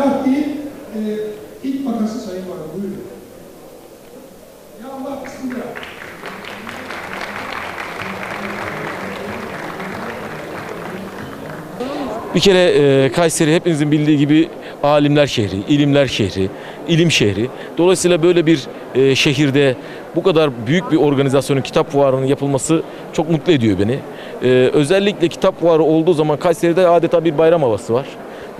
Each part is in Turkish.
ilah değil, e, ilk makası sayın var. Buyurun. Ya Allah bismillah. Bir kere e, Kayseri hepinizin bildiği gibi alimler şehri, ilimler şehri, ilim şehri. Dolayısıyla böyle bir e, şehirde bu kadar büyük bir organizasyonun kitap fuarının yapılması çok mutlu ediyor beni. E, özellikle kitap fuarı olduğu zaman Kayseri'de adeta bir bayram havası var.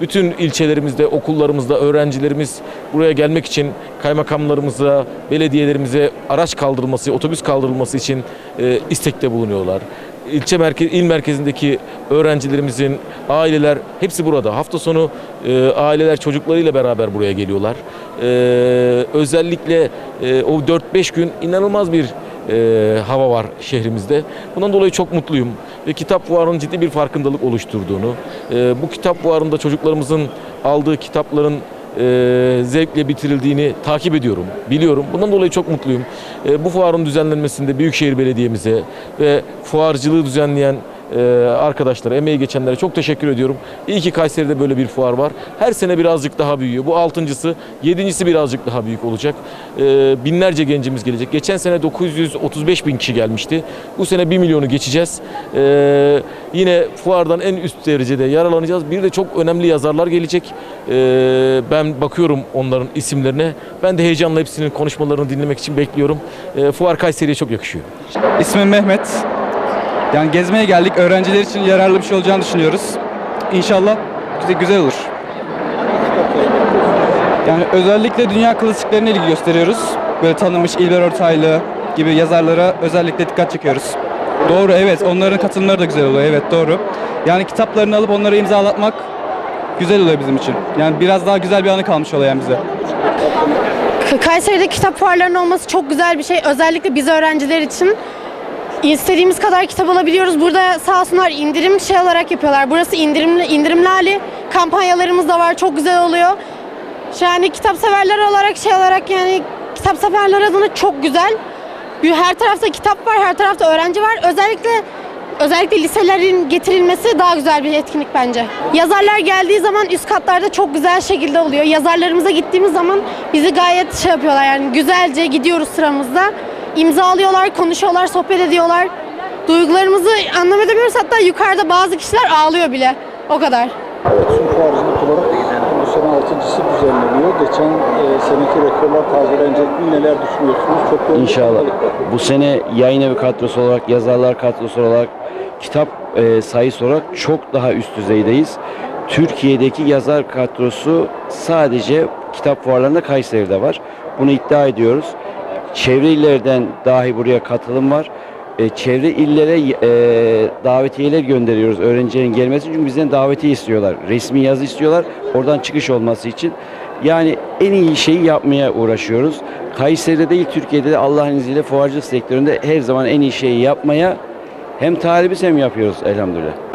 Bütün ilçelerimizde, okullarımızda öğrencilerimiz buraya gelmek için kaymakamlarımıza, belediyelerimize araç kaldırılması, otobüs kaldırılması için e, istekte bulunuyorlar. İlçe merkez, il merkezindeki öğrencilerimizin, aileler hepsi burada. Hafta sonu e, aileler çocuklarıyla beraber buraya geliyorlar. E, özellikle e, o 4-5 gün inanılmaz bir e, hava var şehrimizde. Bundan dolayı çok mutluyum ve kitap fuarının ciddi bir farkındalık oluşturduğunu, e, bu kitap fuarında çocuklarımızın aldığı kitapların e, zevkle bitirildiğini takip ediyorum, biliyorum. Bundan dolayı çok mutluyum. E, bu fuarın düzenlenmesinde Büyükşehir Belediye'mize ve fuarcılığı düzenleyen e, arkadaşlara, emeği geçenlere çok teşekkür ediyorum. İyi ki Kayseri'de böyle bir fuar var. Her sene birazcık daha büyüyor. Bu altıncısı, yedincisi birazcık daha büyük olacak. E, binlerce gencimiz gelecek. Geçen sene 935 bin kişi gelmişti. Bu sene 1 milyonu geçeceğiz. E, yine fuardan en üst derecede yararlanacağız. Bir de çok önemli yazarlar gelecek. Ben bakıyorum onların isimlerine. Ben de heyecanla hepsinin konuşmalarını dinlemek için bekliyorum. Fuar Kayseri'ye çok yakışıyor. İsmim Mehmet. Yani gezmeye geldik. Öğrenciler için yararlı bir şey olacağını düşünüyoruz. İnşallah güzel, güzel olur. Yani özellikle dünya klasiklerine ilgi gösteriyoruz. Böyle tanınmış İlber Ortaylı gibi yazarlara özellikle dikkat çekiyoruz. Doğru evet onların katılımları da güzel oluyor evet doğru. Yani kitaplarını alıp onları imzalatmak güzel oluyor bizim için. Yani biraz daha güzel bir anı kalmış oluyor yani bize. Kayseri'de kitap fuarlarının olması çok güzel bir şey. Özellikle biz öğrenciler için. İstediğimiz kadar kitap alabiliyoruz. Burada sağ olsunlar indirim şey olarak yapıyorlar. Burası indirimli, indirimli. Kampanyalarımız da var. Çok güzel oluyor. Yani kitap severler olarak şey olarak yani kitap severler adına çok güzel. Her tarafta kitap var, her tarafta öğrenci var. Özellikle özellikle liselerin getirilmesi daha güzel bir etkinlik bence. Yazarlar geldiği zaman üst katlarda çok güzel şekilde oluyor. Yazarlarımıza gittiğimiz zaman bizi gayet şey yapıyorlar yani güzelce gidiyoruz sıramızda. İmzalıyorlar, konuşuyorlar, sohbet ediyorlar. Duygularımızı anlam edemiyoruz. Hatta yukarıda bazı kişiler ağlıyor bile. O kadar. Evet, Sun fuarcılık olarak bu sene altıncısı düzenleniyor. Geçen e, seneki rekorlar tazelenecek mi? Neler düşünüyorsunuz? Çok İnşallah. var. Bu sene yayın evi kadrosu olarak, yazarlar kadrosu olarak, kitap e, sayısı olarak çok daha üst düzeydeyiz. Türkiye'deki yazar kadrosu sadece kitap fuarlarında Kayseri'de var. Bunu iddia ediyoruz. Çevre illerden dahi buraya katılım var. E, çevre illere e, davetiyeler gönderiyoruz öğrencilerin gelmesi çünkü bizden davetiye istiyorlar. Resmi yazı istiyorlar oradan çıkış olması için. Yani en iyi şeyi yapmaya uğraşıyoruz. Kayseri'de değil Türkiye'de de Allah'ın izniyle fuarcılık sektöründe her zaman en iyi şeyi yapmaya hem talibiz hem yapıyoruz elhamdülillah.